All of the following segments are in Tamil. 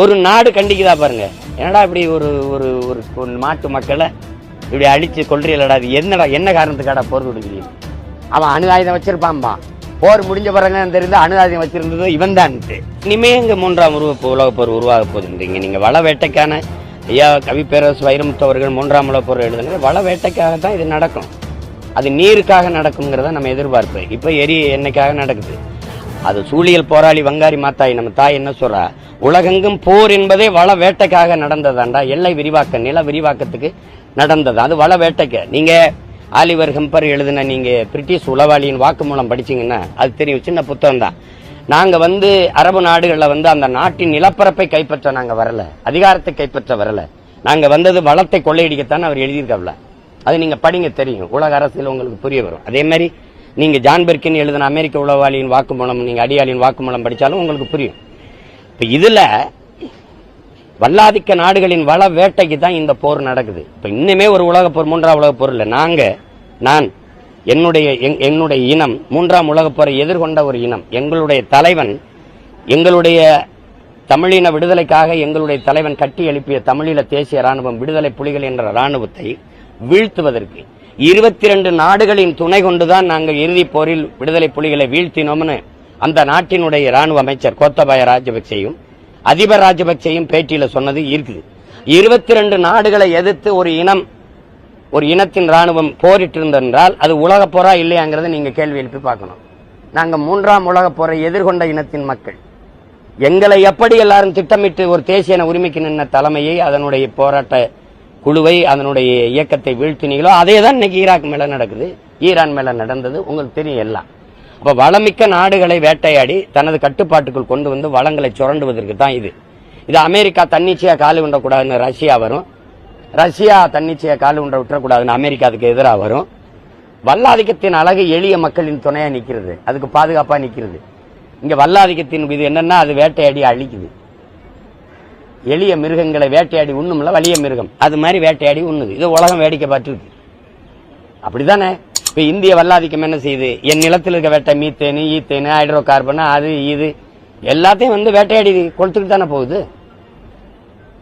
ஒரு நாடு கண்டிக்குதா பாருங்க. என்னடா இப்படி ஒரு ஒரு ஒரு ஒரு நாட்டு மக்களை இப்படி அடித்து கொள்றீங்களடா அது என்னடா என்ன காரணத்துக்காடா போர் கொடுக்குறீங்க அவன் அணு ஆயுதம் வச்சிருப்பான்பா. போர் முடிஞ்ச பிறகு தெரிந்து அணு ஆயுதம் வச்சிருந்தது இவன் தான்ட்டு இனிமே இங்கே மூன்றாம் உருவ உலக போர் உருவாக போகுதுன்றீங்க. நீங்கள் வள வேட்டைக்கான ஐயா கவி பேரரசு வைரமுத்து அவர்கள் மூன்றாம் உலக போர் எழுதுங்க வள வேட்டைக்காக தான் இது நடக்கும். அது நீருக்காக நடக்குங்கிறத நம்ம எதிர்பார்ப்பு இப்போ எரி என்னைக்காக நடக்குது? அது சூழியல் போராளி வங்காரி மாத்தாய் நம்ம தாய் என்ன சொல்றா? உலகெங்கும் போர் என்பதே வள வேட்டைக்காக நடந்ததாண்டா. எல்லை விரிவாக்க நில விரிவாக்கத்துக்கு நடந்தது. அது வள வேட்டைக்கு. நீங்க ஆலிவர் ஹெம்பர் எழுதின நீங்க பிரிட்டிஷ் உளவாளியின் வாக்குமூலம் படிச்சீங்கன்னா அது தெரியும். சின்ன புத்தகம் தான் நாங்க வந்து அரபு நாடுகளில் வந்து அந்த நாட்டின் நிலப்பரப்பை கைப்பற்ற நாங்க வரல. அதிகாரத்தை கைப்பற்ற வரல. நாங்க வந்தது வளத்தை கொள்ளையடிக்கத்தான் அவர் எழுதியிருக்கல அது நீங்க படிங்க தெரியும். உலக அரசியல் உங்களுக்கு புரிய வரும். அதே மாதிரி நீங்க ஜான் பெர்கின் எழுதின அமெரிக்க உளவாளியின் வாக்குமூலம் நீங்க அடியாளின் வாக்குமூலம் படித்தாலும் உங்களுக்கு புரியும். இப்போ இதில் வல்லாதிக்க நாடுகளின் வள வேட்டைக்கு தான் இந்த போர் நடக்குது. இப்போ இன்னுமே ஒரு உலகப் போர் மூன்றாம் உலகப் போர் இல்லை. நாங்கள் நான் என்னுடைய என்னுடைய இனம் மூன்றாம் உலகப் போரை எதிர்கொண்ட ஒரு இனம் எங்களுடைய தலைவன் எங்களுடைய தமிழின விடுதலைக்காக எங்களுடைய தலைவன் கட்டி எழுப்பிய தமிழீழ தேசிய ராணுவம் விடுதலை புலிகள் என்ற ராணுவத்தை வீழ்த்துவதற்கு இருபத்தி ரெண்டு நாடுகளின் துணை கொண்டுதான் நாங்கள் இறுதிப் போரில் விடுதலை புலிகளை வீழ்த்தினோம்னு அந்த நாட்டினுடைய ராணுவ அமைச்சர் கோத்தபாய ராஜபக்சேயும் அதிபர் ராஜபக்சேயும் பேட்டியில சொன்னது இருக்குது. இருபத்தி ரெண்டு நாடுகளை எதிர்த்து ஒரு இனம் ஒரு இனத்தின் ராணுவம் போரிட்டிருந்தென்றால் அது உலக போரா இல்லையாங்கிறத நீங்க கேள்வி எழுப்பி பார்க்கணும். நாங்க மூன்றாம் உலக போரை எதிர்கொண்ட இனத்தின் மக்கள். எங்களை எப்படி எல்லாரும் திட்டமிட்டு ஒரு தேசிய உரிமைக்கு நின்ற தலைமையை அதனுடைய போராட்ட குழுவை அதனுடைய இயக்கத்தை வீழ்த்தினீங்களோ அதே தான் இன்னைக்கு ஈராக் மேல நடக்குது. ஈரான் மேல நடந்தது உங்களுக்கு தெரியும் எல்லாம். அப்ப வளமிக்க நாடுகளை வேட்டையாடி தனது கட்டுப்பாட்டுக்குள் கொண்டு வந்து வளங்களை சுரண்டுவதற்கு தான் இது. இது அமெரிக்கா தன்னிச்சையா காலு உண்டக்கூடாதுன்னு ரஷ்யா வரும். ரஷ்யா தன்னிச்சையா காலு உண்ட விட்டுறக்கூடாதுன்னு அமெரிக்கா அதுக்கு எதிராக வரும். வல்லாதிக்கத்தின் அழகு எளிய மக்களின் துணையா நிக்கிறது. அதுக்கு பாதுகாப்பா நிக்கிறது. இங்க வல்லாதிக்கத்தின் இது என்னன்னா அது வேட்டையாடி அழிக்குது. எளிய மிருகங்களை வேட்டையாடி உண்ணும்ல வலிய மிருகம். அது மாதிரி வேட்டையாடி உண்ணுது. இது உலகம் வேடிக்கை பார்த்துருக்கு அப்படிதானே இப்போ இந்திய வல்லாதிக்கம் என்ன செய்யுது? என் நிலத்தில் இருக்க வேட்டை மீத்தேனு ஈத்தேனு ஹைட்ரோ கார்பனு அது இது எல்லாத்தையும் வந்து வேட்டையாடி கொடுத்துட்டு தானே போகுது?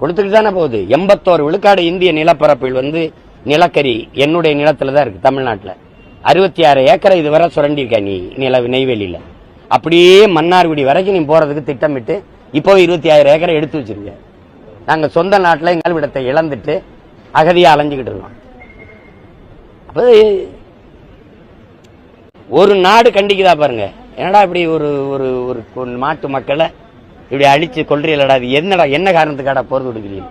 கொடுத்துட்டு தானே போகுது. எண்பத்தோரு விழுக்காடு இந்திய நிலப்பரப்பில் வந்து நிலக்கரி என்னுடைய நிலத்தில் தான் இருக்கு தமிழ்நாட்டில். அறுபத்தி ஆறு ஏக்கரை இதுவரை சுரண்டிருக்க நீ நில நெய்வேலியில். அப்படியே மன்னார்குடி வரைக்கும் நீ போகிறதுக்கு திட்டமிட்டு இப்போ இருபத்தி ஆயிரம் ஏக்கரை எடுத்து வச்சிருக்கேன் நாங்கள் சொந்த நாட்டில் எங்கள் விடத்தை இழந்துட்டு அகதியாக அலைஞ்சுக்கிட்டு இருக்கோம். அப்போ ஒரு நாடு கண்டிக்குதா பாருங்க. என்னடா இப்படி ஒரு ஒரு ஒரு ஒரு நாட்டு மக்களை இப்படி அழிச்சு கொள்றீங்களடா அது என்னடா என்ன காரணத்துக்காடா போர் கொடுக்குறீங்க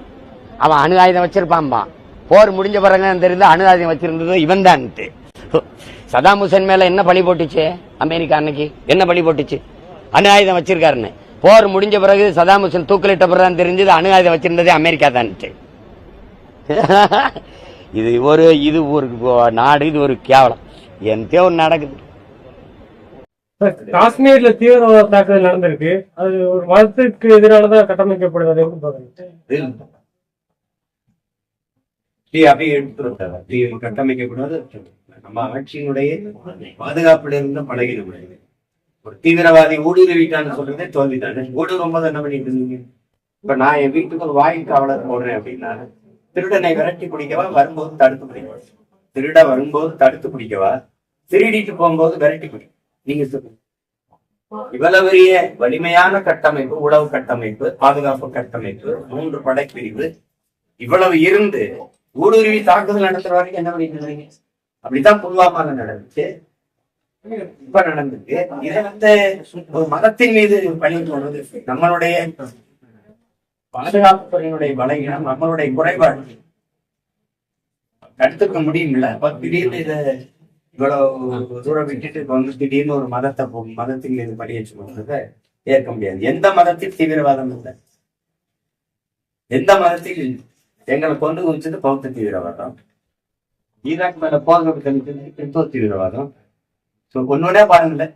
அவன் அணு ஆயுதம் வச்சிருப்பான்பா. போர் முடிஞ்ச பிறகு தெரிந்து அணு ஆயுதம் வச்சிருந்தது இவன் தான்ட்டு சதாம் ஹுசேன் மேல என்ன பழி போட்டுச்சு? அமெரிக்கா அன்னைக்கு என்ன பழி போட்டுச்சு? அணு ஆயுதம் வச்சிருக்காருன்னு. போர் முடிஞ்ச பிறகு சதாம் ஹுசேன் தூக்கிலிட்ட பிறகு தான் தெரிஞ்சது அணு ஆயுதம் வச்சிருந்ததே அமெரிக்கா தான்ட்டு இது ஒரு இது ஒரு நாடு இது ஒரு கேவலம். என் ஒரு நடக்குது. காஷ்மீர்ல தீவிரவாத தாக்குதல் நடந்திருக்கு. அது ஒரு மதத்துக்கு எதிரானதா கட்டமைக்கப்படுது அதை எப்படி பாக்குறீங்க டீ அப்படியே எடுத்துருக்காங்க டீ கட்டமைக்கக்கூடாது நம்ம ஆட்சியினுடைய பாதுகாப்புல இருந்து பழகிட முடியாது. ஒரு தீவிரவாதி ஊடுருவிட்டான்னு சொல்றதே தோல்விதானே? ஊடுருவும் போது என்ன பண்ணிட்டு இருந்தீங்க? இப்ப நான் என் வீட்டுக்கு ஒரு வாயில் காவலர் போடுறேன் அப்படின்னா திருடனை விரட்டி பிடிக்கவா? வரும்போது தடுத்து பிடிக்கவா? திருட வரும்போது தடுத்து பிடிக்கவா? திருடிட்டு போகும்போது விரட்டி பிடி நீங்க சொல்லுங்க. இவ்வளவு பெரிய வலிமையான கட்டமைப்பு உளவு கட்டமைப்பு பாதுகாப்பு கட்டமைப்பு மூன்று படைப்பிரிவு இவ்வளவு இருந்து ஊடுருவி தாக்குதல் நடத்துற வரைக்கும் என்ன பண்ணிட்டு இருந்தீங்க? அப்படித்தான் புல்வாமால நடந்துச்சு. இப்ப நடந்திருக்கு இதை வந்து ஒரு மதத்தின் மீது பணி போடுறது நம்மளுடைய பாதுகாப்பு துறையினுடைய பலகீனம் நம்மளுடைய குறைபாடு. தடுத்துக்க முடியும்ல? அப்ப திடீர்னு இதை இவ்வளவு தூரம் விட்டுட்டு இப்ப வந்து திடீர்னு ஒரு மதத்தை போ- மதத்தின் மீது பழியேற்று போடுறத ஏற்க முடியாது. எந்த மதத்தில் தீவிரவாதம் இல்லை? எந்த மதத்தில் எங்களை கொண்டு குவிச்சது பௌத்த தீவிரவாதம். ஈராக் மேல போக கிறிஸ்தவ தீவிரவாதம். ஸோ பாருங்களேன்.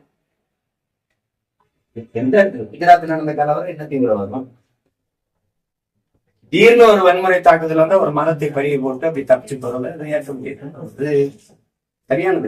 எந்த குஜராத் நடந்த கலவரம் என்ன தீவிரவாதம் திடீர்னு ஒரு வன்முறை தாக்குதல் வந்து ஒரு மதத்தை பறிய போட்டு அப்படி தப்பிச்சு அதை ஏற்க முடியாது அது சரியானது.